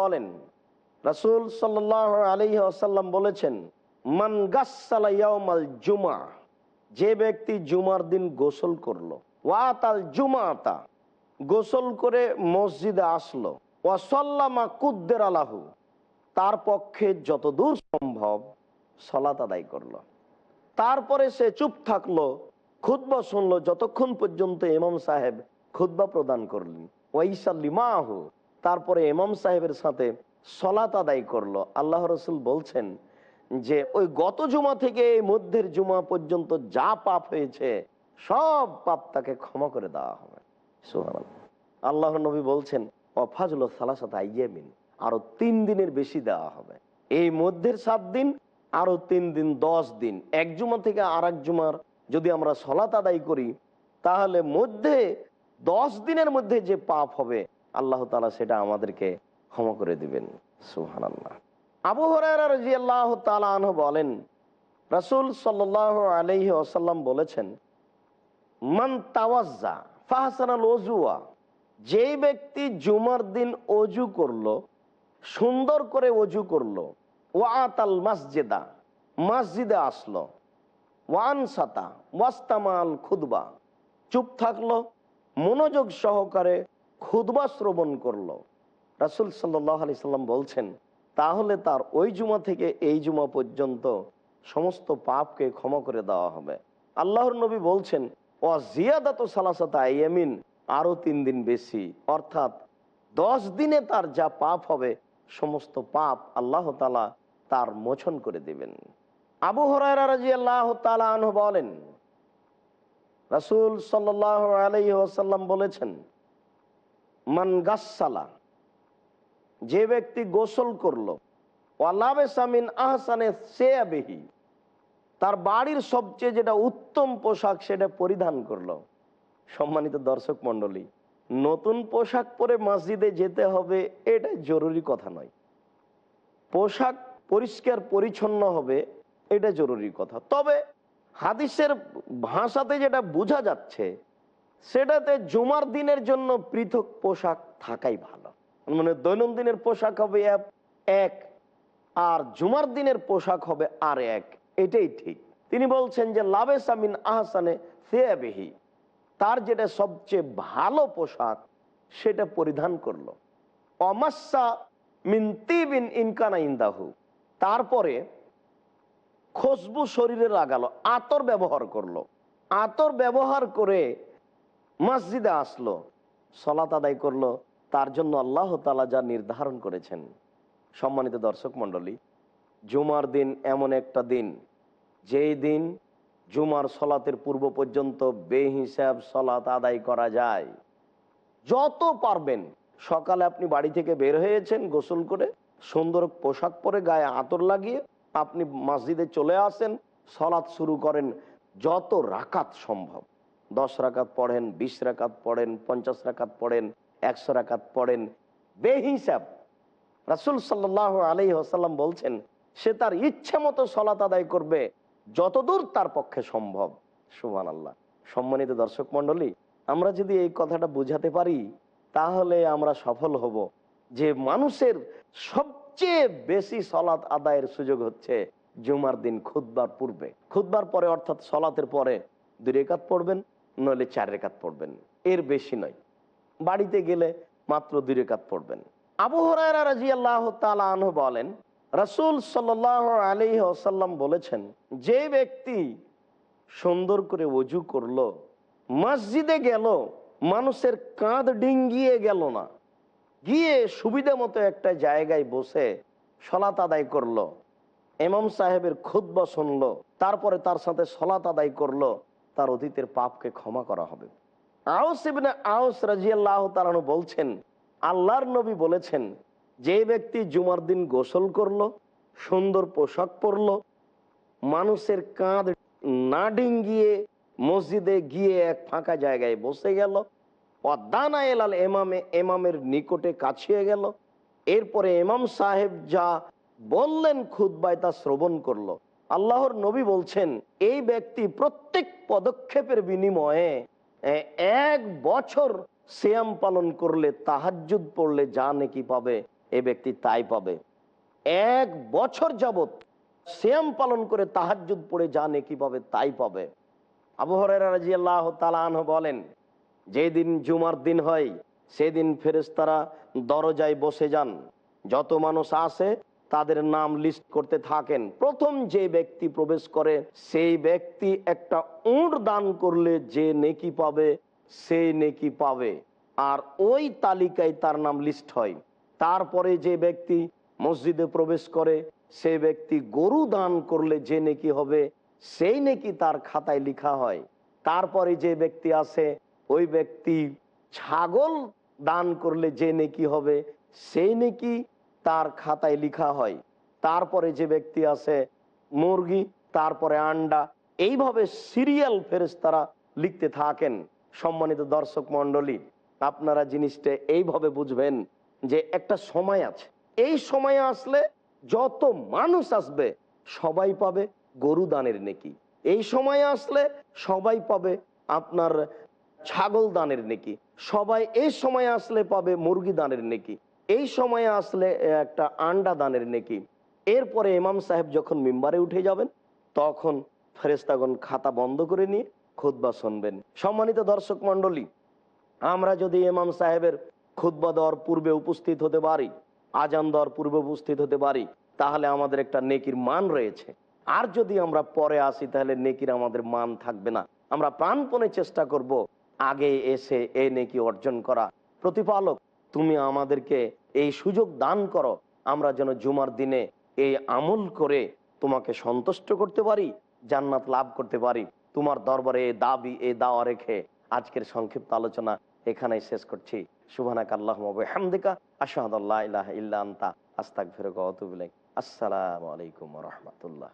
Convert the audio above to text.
বলেন, রাসুল সাল্লাহ আলী আসাল্লাম বলেছেন, মান গাছাল জুমা যে ব্যক্তি জুমার দিন গোসল করল, ওয়াতাল জুমাতা গোসল করে মসজিদে আসলো, ওয়াসাল্লামা কুদ্দের আলাহু তার পক্ষে যতদূর সম্ভব সলাত আদায় করল। তারপরে সে চুপ থাকল খুদ্া শুনলো, যতক্ষণ পর্যন্ত ইমাম সাহেব খুদ্া প্রদান করলেন ওয়াইসাল্লিমাহ তারপরে ইমাম সাহেবের সাথে সলাত আদায় করল। আল্লাহ রসুল বলছেন যে, ওই গত জুমা থেকে এই মধ্যের জুমা পর্যন্ত যা পাপ হয়েছে, সব পাপ তাকে ক্ষমা করে দেওয়া হবে। আল্লাহ নবী বলছেন সালাসাত আরও তিন দিনের বেশি দেওয়া হবে। এই মধ্যের সাত দিন, আরও তিন দিন, দশ দিন। এক জুমা থেকে আর এক জুমার যদি আমরা সলাত আদায় করি, তাহলে মধ্যে দশ দিনের মধ্যে যে পাপ হবে আল্লাহ তালা সেটা আমাদেরকে ক্ষমা করে দিবেন। সুহান আল্লাহ আবু হরাজি আল্লাহ তালাহ বলেন, রাসুল সাল্লাহ আলহি আসাল্লাম বলেছেন, মান তাওয়াজ্জা ফাহসানাল ওজুয়া যে ব্যক্তি জুমার দিন অজু করল, সুন্দর করে অজু করল, ওয়াতাল মসজিদা, মসজিদে আসলো ওয়ান সাতা ওয়াস্তামাল খুদবা চুপ থাকল, মনোযোগ সহকারে খুদবা শ্রবণ করল। রাসুল সাল্লাহ আলি সাল্লাম বলছেন, তাহলে তার ওই জুমা থেকে এই জুমা পর্যন্ত সমস্ত পাপকে ক্ষমা করে দেওয়া হবে। আল্লাহর নবী বলছেন ও জিয়াদাত সালাসাতা আইয়ামিন আরও তিন দিন বেশি। অর্থাৎ দশ দিনে তার যা পাপ হবে, সমস্ত পাপ আল্লাহ তালা তার মোচন করে দিবেন। আবু আনহ বলেন, রাসুল সাল্লাহ আলাই বলেছেন মান গাসালা। যে ব্যক্তি গোসল করল ওয়ালাবে সামিন আহসানে সে বেহি তার বাড়ির সবচেয়ে যেটা উত্তম পোশাক সেটা পরিধান করল। সম্মানিত দর্শক মন্ডলী নতুন পোশাক পরে মসজিদে যেতে হবে, এটা জরুরি কথা নয়। পোশাক পরিষ্কার পরিচ্ছন্ন হবে, এটা জরুরি কথা। তবে হাদিসের ভাষাতে যেটা বোঝা যাচ্ছে সেটাতে জুমার দিনের জন্য পৃথক পোশাক থাকাই ভালো। মানে দৈনন্দিনের পোশাক হবে এক- আর জুমার দিনের পোশাক হবে আর এক। এটাই ঠিক। তিনি বলছেন যে লাভে সামিন আহসানে সেয়াবেহি। তার যেটা সবচেয়ে ভালো পোশাক, সেটা পরিধান করল। অমাসা মিন্তিবিন ইনকানা ইন্দাহু। তারপরে খুশবু শরীরে লাগালো, আতর ব্যবহার করল। আতর ব্যবহার করে মসজিদে আসলো, সলাত আদায় করল, তার জন্য আল্লাহ তালা যা নির্ধারণ করেছেন। সম্মানিত দর্শক মণ্ডলী, জুমার দিন এমন একটা দিন, যেই দিন জুমার সলাতের পূর্ব পর্যন্ত বেহিসাব সলাত আদায় করা যায়। যত পারবেন, সকালে আপনি বাড়ি থেকে বের হয়েছেন গোসল করে, সুন্দর পোশাক পরে গায়ে আতর লাগিয়ে আপনি মসজিদে চলে আসেন সলাৎ শুরু করেন যত রাকাত সম্ভব। দশ রাকাত পড়েন, বিশ রাকাত পড়েন, পঞ্চাশ রাকাত পড়েন, একশো রাকাত পড়েন। বেহিসাব। রাসুল সাল্লাহ আলি আসাল্লাম বলছেন, সে তার ইচ্ছে মতো সলাত আদায় করবে, যতদূর তার পক্ষে সম্ভব। সুমান আল্লাহ সম্মানিত দর্শক মন্ডলী আমরা যদি এই কথাটা বুঝাতে পারি, তাহলে আমরা সফল হব। যে মানুষের সবচেয়ে বেশি সলাৎ আদায়ের সুযোগ হচ্ছে জুমার দিন খুদবার পূর্বে। খুদবার পরে অর্থাৎ সলাতের পরে দুই রেখাত পড়বেন নইলে চার রেখাত পড়বেন। এর বেশি নয়। বাড়িতে গেলে মাত্র দুই রেখাত পড়বেন। আবু হরাইরা রাজি বলেন, রাসুল সাল আলী আসাল্লাম বলেছেন, যে ব্যক্তি সুন্দর করে অজু করল, মসজিদে গেল, মানুষের কাঁধ ডিঙ্গিয়ে গেল না, গিয়ে সুবিধা মতো একটা জায়গায় বসে সলাত আদায় করল এমাম সাহেবের খুদ্া শুনলো, তারপরে তার সাথে সলাত আদায় করল তার অতীতের পাপকে ক্ষমা করা হবে। আউস ইবনে আউস রাজিয়াল্লাহ তালানু বলছেন, আল্লাহর নবী বলেছেন, যে ব্যক্তি জুমার দিন গোসল করল, সুন্দর পোশাক পরলো, মানুষের কাঁধ না ডিঙ্গিয়ে মসজিদে গিয়ে এক ফাঁকা জায়গায় বসে গেল অদানা এলাল এমামে, এমামের নিকটে কাছিয়ে গেল, এরপরে এমাম সাহেব যা বললেন খুদ্বায় তা শ্রবণ করল। আল্লাহর নবী বলছেন, এই ব্যক্তি প্রত্যেক পদক্ষেপের বিনিময়ে এক বছর সিয়াম পালন করলে, তাহাজ্জুদ পড়লে যা নেকি পাবে, এ ব্যক্তি তাই পাবে। এক বছর যাবত সিয়াম পালন করে তাহাজ্জুদ পড়ে যা নেকি পাবে, তাই পাবে। তালাহ বলেন, যেদিন জুমার দিন হয়, সেদিন ফেরেস্তারা দরজায় বসে যান। যত মানুষ আসে তাদের নাম লিস্ট করতে থাকেন। প্রথম যে ব্যক্তি প্রবেশ করে, সেই ব্যক্তি একটা উঁট দান করলে যে নেকি পাবে সেই নেকি পাবে। আর ওই তালিকায় তার নাম লিস্ট হয়। তারপরে যে ব্যক্তি মসজিদে প্রবেশ করে, সে ব্যক্তি গরু দান করলে যে নেকি হবে, সেই নেকি তার খাতায় লিখা হয়। তারপরে যে ব্যক্তি আছে ওই ব্যক্তি ছাগল দান করলে যে নেকি হবে, সেই নেকি তার খাতায় লিখা হয়। তারপরে যে ব্যক্তি আছে, মুরগি, তারপরে আন্ডা, এইভাবে সিরিয়াল ফেরেস্তারা লিখতে থাকেন সম্মানিত দর্শক মন্ডলী আপনারা জিনিসটা এইভাবে বুঝবেন যে একটা সময় আছে। এই সময় আসলে যত মানুষ আসবে, সবাই পাবে গরু দানের নেকি। এই সময় আসলে সবাই পাবে আপনার ছাগল দানের নেকি। সবাই এই সময় আসলে পাবে মুরগি দানের নেকি। এই সময়ে আসলে একটা আন্ডা দানের নেকি। এরপরে ইমাম সাহেব যখন মিম্বারে উঠে যাবেন, তখন ফেরেস্তাগণ খাতা বন্ধ করে নিয়ে খুদ্া শুনবেন। সম্মানিত দর্শক মন্ডলী আমরা যদি ইমাম সাহেবের খুদ্া দেওয়ার পূর্বে উপস্থিত হতে পারি, আজান দেওয়ার পূর্বে উপস্থিত হতে পারি, তাহলে আমাদের একটা নেকির মান রয়েছে। আর যদি আমরা পরে আসি, তাহলে নেকির আমাদের মান থাকবে না। আমরা প্রাণপণে চেষ্টা করব আগে এসে এ নেকি অর্জন করা। প্রতিপালক তুমি আমাদেরকে এই সুযোগ দান করো, আমরা যেন জুমার দিনে এই আমল করে তোমাকে সন্তুষ্ট করতে পারি, জান্নাত লাভ করতে পারি। তোমার দরবারে এ দাবি এ দাওয়া রেখে আজকের সংক্ষিপ্ত আলোচনা এখানেই শেষ করছি। সুবানাক আল্লাহ ইল্লা আন্তা আস্তাক আসসালামু আলাইকুম রহমতুল্লাহ।